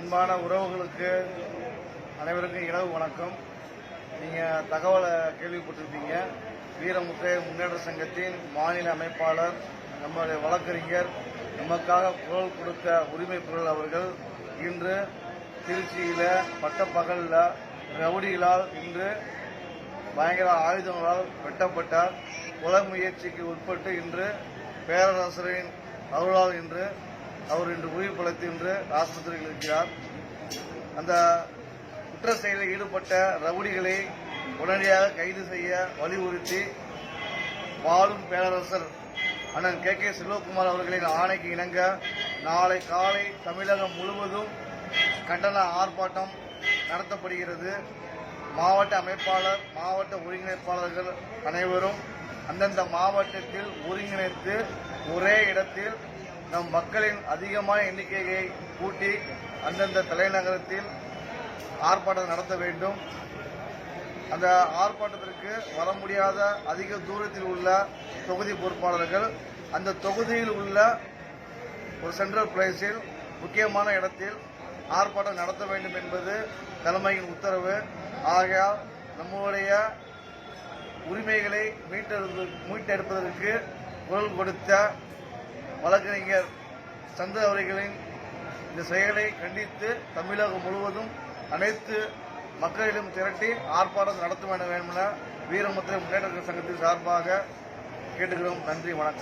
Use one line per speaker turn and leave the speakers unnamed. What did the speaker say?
அன்பான உறவுகளுக்கு அனைவருக்கும் இரவு வணக்கம். நீங்கள் தகவலை கேள்விப்பட்டிருப்பீங்க. வீரமுத்தை முன்னேற்ற சங்கத்தின் மாநில அமைப்பாளர் நம்முடைய வழக்கறிஞர் நமக்காக குரல் கொடுத்த உரிமை குரல் அவர்கள் இன்று திருச்சியில் பட்டப்பகலில் ரவுடிகளால் இன்று பயங்கர ஆயுதங்களால் வெட்டப்பட்டார். கொலை முயற்சிக்கு உட்பட்டு இன்று பேரரசரின் அருளால் இன்று அவர் இன்று உயிர் பிழைத்து ஆஸ்பத்திரியில் இருக்கிறார். அந்த குற்ற செயலில் ஈடுபட்ட ரவுடிகளை உடனடியாக கைது செய்ய வலியுறுத்தி வாழும் பேரரசர் அண்ணன் கே. கே. செல்வகுமார் அவர்களின் ஆணைக்கு இணங்க நாளை காலை தமிழகம் முழுவதும் கண்டன ஆர்ப்பாட்டம் நடத்தப்படுகிறது. மாவட்ட அமைப்பாளர் மாவட்ட ஒருங்கிணைப்பாளர்கள் அனைவரும் அந்தந்த மாவட்டத்தில் ஒருங்கிணைத்து ஒரே இடத்தில் நம் மக்களின் அதிகமான எண்ணிக்கையை கூட்டி அந்தந்த தலைநகரத்தில் ஆர்ப்பாட்டம் நடத்த வேண்டும். அந்த ஆர்ப்பாட்டத்திற்கு வர முடியாத அதிக தூரத்தில் உள்ள தொகுதி பொறுப்பாளர்கள் அந்த தொகுதியில் உள்ள ஒரு சென்ட்ரல் பிளேஸில் முக்கியமான இடத்தில் ஆர்ப்பாட்டம் நடத்த வேண்டும் என்பது தலைமையின் உத்தரவு. ஆகையால் நம்முடைய உரிமைகளை மீட்டெடுப்பு மீட்டெடுப்பதற்கு குரல் கொடுத்த வழக்கறிஞர் சந்திர அவர்களின் இந்த செயலை கண்டித்து தமிழகம் முழுவதும் அனைத்து மக்களிடம் திரட்டி ஆர்ப்பாட்டம் நடத்த வேண்டும் என வீரமுத்திர முன்னேற்ற சங்கத்தின் சார்பாக கேட்டுக்கிறோம். நன்றி வணக்கம்.